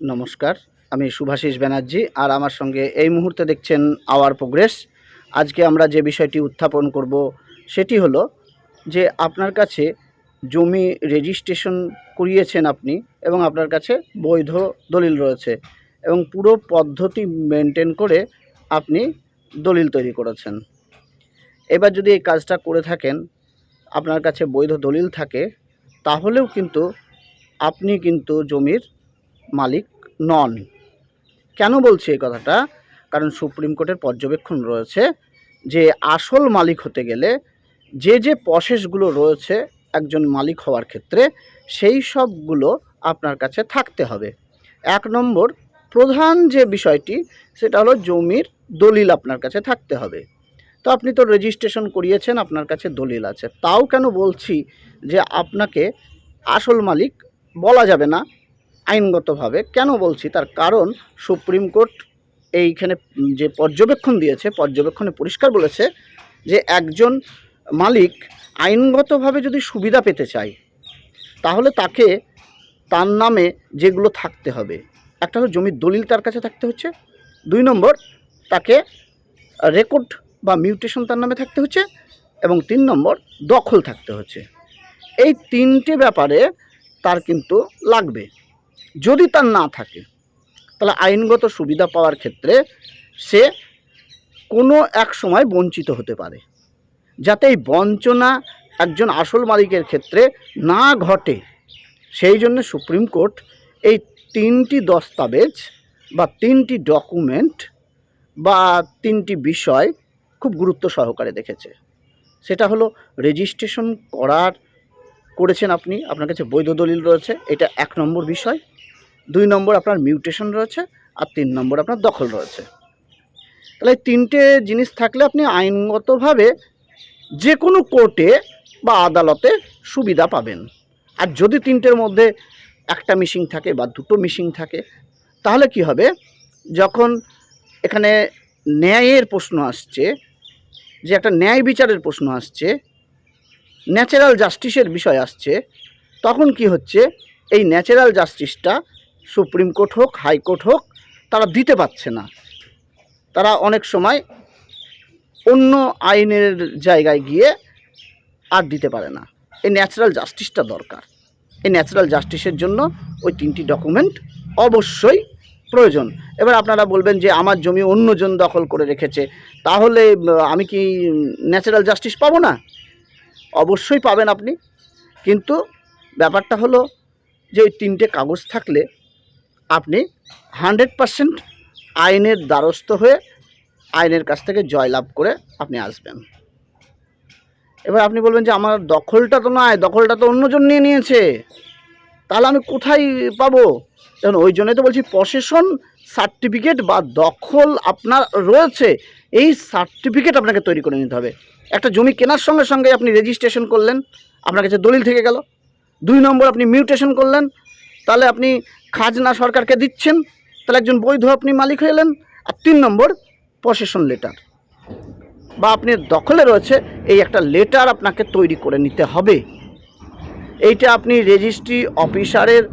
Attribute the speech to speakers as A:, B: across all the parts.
A: নমস্কার, আমি সুভাষিস ব্যানার্জি আর আমার সঙ্গে এই মুহূর্তে দেখছেন আওয়ার প্রোগ্রেস। আজকে আমরা যে বিষয়টি উত্থাপন করব সেটি হলো যে আপনার কাছে জমি রেজিস্ট্রেশন করিয়েছেন আপনি এবং আপনার কাছে বৈধ দলিল রয়েছে এবং পুরো পদ্ধতি মেনটেন করে আপনি দলিল তৈরি করেছেন। এবার যদি এই কাজটা করে থাকেন, আপনার কাছে বৈধ দলিল থাকে, তাহলেও কিন্তু আপনি কিন্তু জমির মালিক নন। কেন বলছি এই কথাটা? কারণ সুপ্রিম কোর্টের পর্যবেক্ষণ রয়েছে যে আসল মালিক হতে গেলে যে যে প্রসেসগুলো রয়েছে একজন মালিক হওয়ার ক্ষেত্রে সেই সবগুলো আপনার কাছে থাকতে হবে। এক নম্বর, প্রধান যে বিষয়টি সেটা হলো জমির দলিল আপনার কাছে থাকতে হবে। তো আপনি তো রেজিস্ট্রেশন করিয়েছেন, আপনার কাছে দলিল আছে। তাও কেন বলছি যে আপনাকে আসল মালিক বলা যাবে না? আইনগতভাবে। কেন বলছি? তার কারণ সুপ্রিম কোর্ট এইখানে যে পর্যবেক্ষণ দিয়েছে, পর্যবেক্ষণে পরিষ্কার বলেছে যে একজন মালিক আইনগতভাবে যদি সুবিধা পেতে চায়, তাহলে তাকে তার নামে যেগুলো থাকতে হবে। একটা হলো জমির দলিল তার কাছে থাকতে হচ্ছে। দুই নম্বর, তাকে রেকর্ড বা মিউটেশন তার নামে থাকতে হচ্ছে। এবং তিন নম্বর, দখল থাকতে হচ্ছে। এই তিনটে ব্যাপারে তার কিন্তু লাগবে। যদি তার না থাকে, তাহলে আইনগত সুবিধা পাওয়ার ক্ষেত্রে সে কোনো এক সময় বঞ্চিত হতে পারে। যাতে এই বঞ্চনা একজন আসল মালিকের ক্ষেত্রে না ঘটে, সেই জন্য সুপ্রিম কোর্ট এই তিনটি দস্তাবেজ বা তিনটি ডকুমেন্ট বা তিনটি বিষয় খুব গুরুত্ব সহকারে দেখেছে। সেটা হলো রেজিস্ট্রেশন করার করেছেন আপনি, আপনার কাছে বৈধ দলিল রয়েছে, এটা এক নম্বর বিষয়। দুই নম্বর আপনার মিউটেশন রয়েছে, আর তিন নম্বর আপনার দখল রয়েছে। তাহলে এই তিনটে জিনিস থাকলে আপনি আইনগতভাবে যে কোনো কোর্টে বা আদালতে সুবিধা পাবেন। আর যদি তিনটের মধ্যে একটা মিসিং থাকে বা দুটো মিসিং থাকে, তাহলে কি হবে? যখন এখানে ন্যায়ের প্রশ্ন আসছে, যে একটা ন্যায় বিচারের প্রশ্ন আসছে ন্যাচারাল জাস্টিসের বিষয় আসছে, তখন কি হচ্ছে? এই ন্যাচারাল জাস্টিসটা সুপ্রিম কোর্ট হোক হাইকোর্ট হোক, তারা দিতে পারছে না। তারা অনেক সময় অন্য আইনের জায়গায় গিয়ে আর দিতে পারে না। এই ন্যাচারাল জাস্টিসটা দরকার। এই ন্যাচারাল জাস্টিসের জন্য ওই তিনটি ডকুমেন্ট অবশ্যই প্রয়োজন। এবার আপনারা বলবেন যে, আমার জমি অন্যজন দখল করে রেখেছে, তাহলে আমি কি ন্যাচারাল জাস্টিস পাবো না? অবশ্যই পাবেন আপনি। কিন্তু ব্যাপারটা হলো যে ওই তিনটে কাগজ থাকলে আপনি হান্ড্রেড পারসেন্ট আইনের দ্বারস্থ হয়ে আইনের কাছ থেকে জয়লাভ করে আপনি আসবেন। এবার আপনি বলবেন যে আমার দখলটা তো নয় দখলটা তো অন্যজন নিয়ে নিয়েছে। তাহলে আমি কোথায় পাবো? দেখুন, ওই জন্যই তো বলছি প্রসেশন সার্টিফিকেট বা দখল আপনার রয়েছে এই সার্টিফিকেট আপনাকে তৈরি করে নিতে হবে। একটা জমি কেনার সঙ্গে সঙ্গে আপনি রেজিস্ট্রেশন করলেন, আপনার কাছে দলিল থেকে গেল। দুই নম্বর আপনি মিউটেশন করলেন, তাহলে আপনি খাজনা সরকারকে দিচ্ছেন, তাহলে একজন বৈধ আপনি মালিক হয়ে এলেন। আর তিন নম্বর প্রসেশন লেটার বা আপনি দখলে রয়েছে, এই একটা লেটার আপনাকে তৈরি করে নিতে হবে। এইটা আপনি রেজিস্ট্রি অফিসারের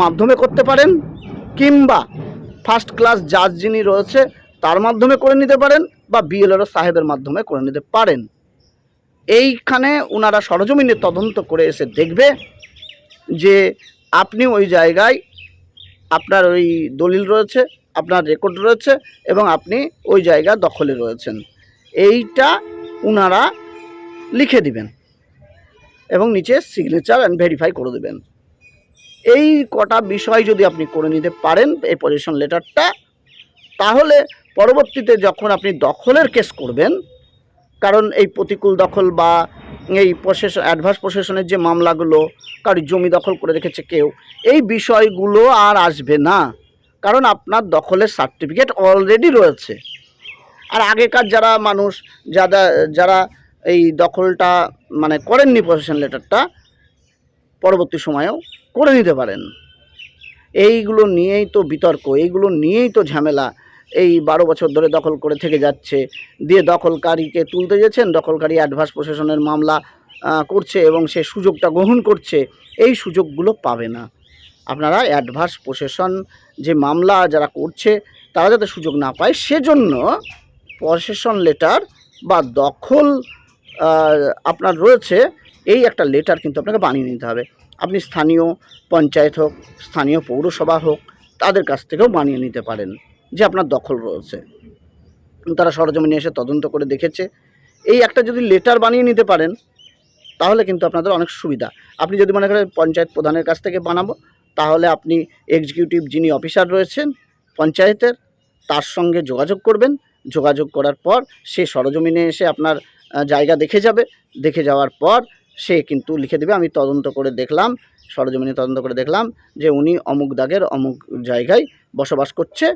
A: মাধ্যমে করতে পারেন, কিংবা ফার্স্ট ক্লাস জাজ যিনি রয়েছে, তার মাধ্যমে করে নিতে পারেন। বা বিএলআরও সাহেবের মাধ্যমে করে নিতে পারেন। এইখানে ওনারা সরজমিনে তদন্ত করে এসে দেখবে যে আপনি ওই জায়গায় আপনার ওই দলিল রয়েছে, আপনার রেকর্ড রয়েছে এবং আপনি ওই জায়গা দখলে রয়েছেন। এইটা ওনারা লিখে দিবেন এবং নিচে সিগনেচার অ্যান্ড ভেরিফাই করে দেবেন। এই কটা বিষয় যদি আপনি করে নিতে পারেন এই পজিশন লেটারটা তাহলে পরবর্তীতে যখন আপনি দখলের কেস করবেন, কারণ এই প্রতিকূল দখল বা এই প্রসেশন অ্যাডভান্স প্রসেশনের যে মামলাগুলো কারোর জমি দখল করে রেখেছে কেউ, এই বিষয়গুলো আর আসবে না। কারণ আপনার দখলের সার্টিফিকেট অলরেডি রয়েছে। আর আগেকার যারা মানুষ, যারা যারা এই দখলটা মানে করেননি পজিশন লেটারটা, পরবর্তী সময়েও করে নিতে পারেন। এইগুলো নিয়েই তো বিতর্ক, এইগুলো নিয়েই তো ঝামেলা। এই বারো বছর ধরে দখল করে থেকে যাচ্ছে। দিয়ে দখলকারীকে তুলতে যাচ্ছেন দখলকারী অ্যাডভান্স প্রশাসনের মামলা করছে এবং সে সুযোগটা গ্রহণ করছে, এই সুযোগগুলো পাবে না। আপনারা অ্যাডভার্স প্রসেশন যে মামলা যারা করছে, তারা যাতে সুযোগ না পায়, সেজন্য প্রসেশন লেটার বা দখল আপনার রয়েছে, এই একটা লেটার কিন্তু আপনাকে বানিয়ে নিতে হবে। আপনি স্থানীয় পঞ্চায়েত হোক, স্থানীয় পৌরসভা হোক, তাদের কাছ থেকেও বানিয়ে নিতে পারেন। যে আপনার দখল রয়েছে। তারা সরজমিনে এসে তদন্ত করে দেখেছে। এই একটা যদি লেটার বানিয়ে নিতে পারেন, তাহলে কিন্তু আপনাদের অনেক সুবিধা। আপনি যদি মনে করেন পঞ্চায়েত প্রধানের কাছ থেকে বানাবো, তাহলে আপনি এক্সিকিউটিভ যিনি অফিসার রয়েছেন পঞ্চায়েতের, তার সঙ্গে যোগাযোগ করবেন। যোগাযোগ করার পর সে সরজমিনে এসে আপনার জায়গা দেখে যাবে। দেখে যাওয়ার পর সে কিন্তু লিখে দেবে, আমি তদন্ত করে দেখলাম, সরজমিনে তদন্ত করে দেখলাম যে উনি অমুক দাগের অমুক জায়গায় বসবাস করছে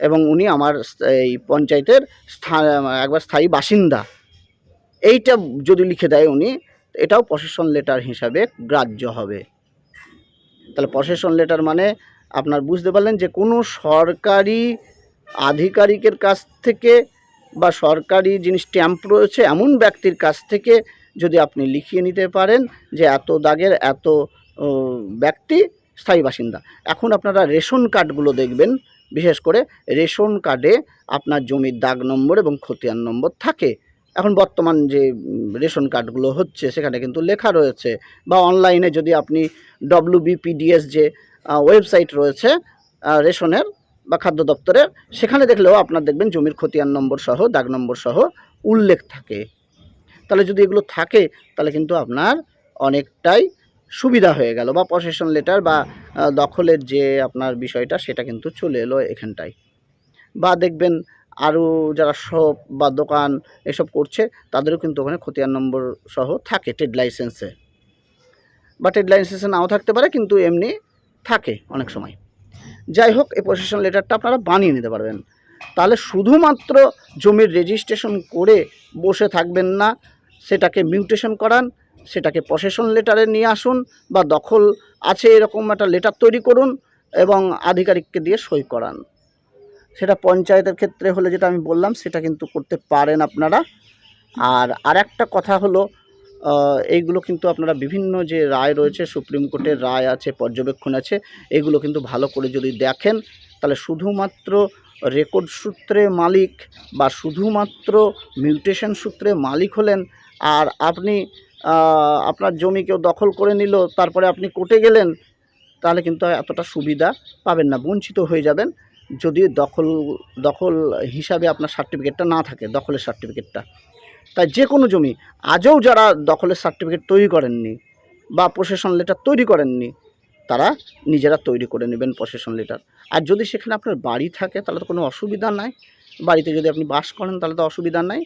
A: এবং উনি আমার এই পঞ্চায়েতের একবার স্থায়ী বাসিন্দা। এইটা যদি লিখে দেয় উনি, এটাও পসেশন লেটার হিসাবে গ্রাহ্য হবে। তাহলে পসেশন লেটার মানে আপনার বুঝতে পারলেন যে কোনো সরকারি আধিকারিকের কাছ থেকে বা সরকারি যিনি স্ট্যাম্প রয়েছে, এমন ব্যক্তির কাছ থেকে যদি আপনি লিখিয়ে নিতে পারেন যে এত দাগের, এত ব্যক্তি স্থায়ী বাসিন্দা। এখন আপনারা রেশন কার্ডগুলো দেখবেন, বিশেষ করে রেশন কার্ডে আপনার জমির দাগ নম্বর এবং খতিয়ান নম্বর থাকে। এখন বর্তমান যে রেশন কার্ডগুলো হচ্ছে, সেখানে কিন্তু লেখা রয়েছে বা অনলাইনে যদি আপনি ডব্লিউবিপিডিএস যে ওয়েবসাইট রয়েছে রেশনের বা খাদ্য দপ্তরের, সেখানে দেখলেও আপনার দেখবেন জমির খতিয়ান নম্বর সহ, দাগ নম্বর সহ উল্লেখ থাকে। তাহলে যদি এগুলো থাকে, তাহলে কিন্তু আপনার অনেকটাই সুবিধা হয়ে গেল বা পসেশন লেটার বা দখলের যে আপনার বিষয়টা সেটা কিন্তু চলে এলো এখানটায়। বা দেখবেন আরও যারা শপ বা দোকান এসব করছে, তাদেরও কিন্তু ওখানে খতিয়ান নম্বর সহ থাকে ট্রেড লাইসেন্সে বা ট্রেড লাইসেন্সে নাও থাকতে পারে, কিন্তু এমনি থাকে অনেক সময়। যাই হোক, এই পজিশন লেটারটা আপনারা বানিয়ে নিতে পারবেন। তাহলে শুধুমাত্র জমির রেজিস্ট্রেশন করে বসে থাকবেন না, সেটাকে মিউটেশন করান সেটাকে পসেশন লেটারে নিয়ে আসুন বা দখল আছে এরকম একটা লেটার তৈরি করুন এবং আধিকারিককে দিয়ে সই করান। সেটা পঞ্চায়েতের ক্ষেত্রে হলে যেটা আমি বললাম, সেটা কিন্তু করতে পারেন আপনারা। আর আরেকটা কথা হলো এইগুলো কিন্তু আপনারা বিভিন্ন যে রায় রয়েছে, সুপ্রিম কোর্টের রায় আছে, পর্যবেক্ষণ আছে, এগুলো কিন্তু ভালো করে যদি দেখেন, তাহলে শুধুমাত্র রেকর্ড সূত্রে মালিক বা শুধুমাত্র মিউটেশন সূত্রে মালিক হলেন, আর আপনি আপনার জমি কেউ দখল করে নিল, তারপরে আপনি কোর্টে গেলেন, তাহলে কিন্তু এতটা সুবিধা পাবেন না, বঞ্চিত হয়ে যাবেন। যদি দখল দখল হিসাবে আপনার সার্টিফিকেটটা না থাকে, দখলের সার্টিফিকেটটা তাই যে কোনো জমি, আজও যারা দখলের সার্টিফিকেট তৈরি করেননি বা প্রশাসন লেটার তৈরি করেননি, তারা নিজেরা তৈরি করে নেবেন প্রশাসন লেটার আর যদি সেখানে আপনার বাড়ি থাকে, তাহলে তো কোনো অসুবিধা নাই। বাড়িতে যদি আপনি বাস করেন, তাহলে তো অসুবিধা নাই।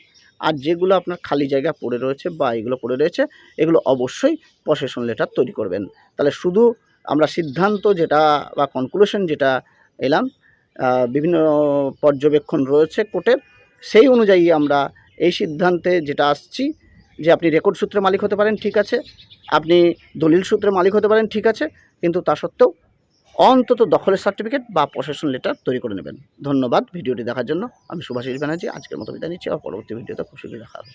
A: আর যেগুলো আপনার খালি জায়গা পড়ে রয়েছে বা এগুলো পড়ে রয়েছে, এগুলো অবশ্যই প্রশাসন লেটার তৈরি করবেন। তাহলে শুধু আমরা সিদ্ধান্ত যেটা বা কনক্লুশন যেটা এলাম বিভিন্ন পর্যবেক্ষণ রয়েছে কোর্টের, সেই অনুযায়ী আমরা এই সিদ্ধান্তে যেটা আসছি যে আপনি রেকর্ড সূত্রে মালিক হতে পারেন, ঠিক আছে। আপনি দলিল সূত্রে মালিক হতে পারেন, ঠিক আছে। কিন্তু তা সত্ত্বেও অন্তত দখলের সার্টিফিকেট বা প্রশাসন লেটার তৈরি করে নেবেন। ধন্যবাদ, ভিডিওটি দেখার জন্য। আমি সুভাষিস ব্যানার্জি, আজকের মতো বিদায় নিচ্ছি আর পরবর্তী ভিডিওতে খুশি দেখা হবে।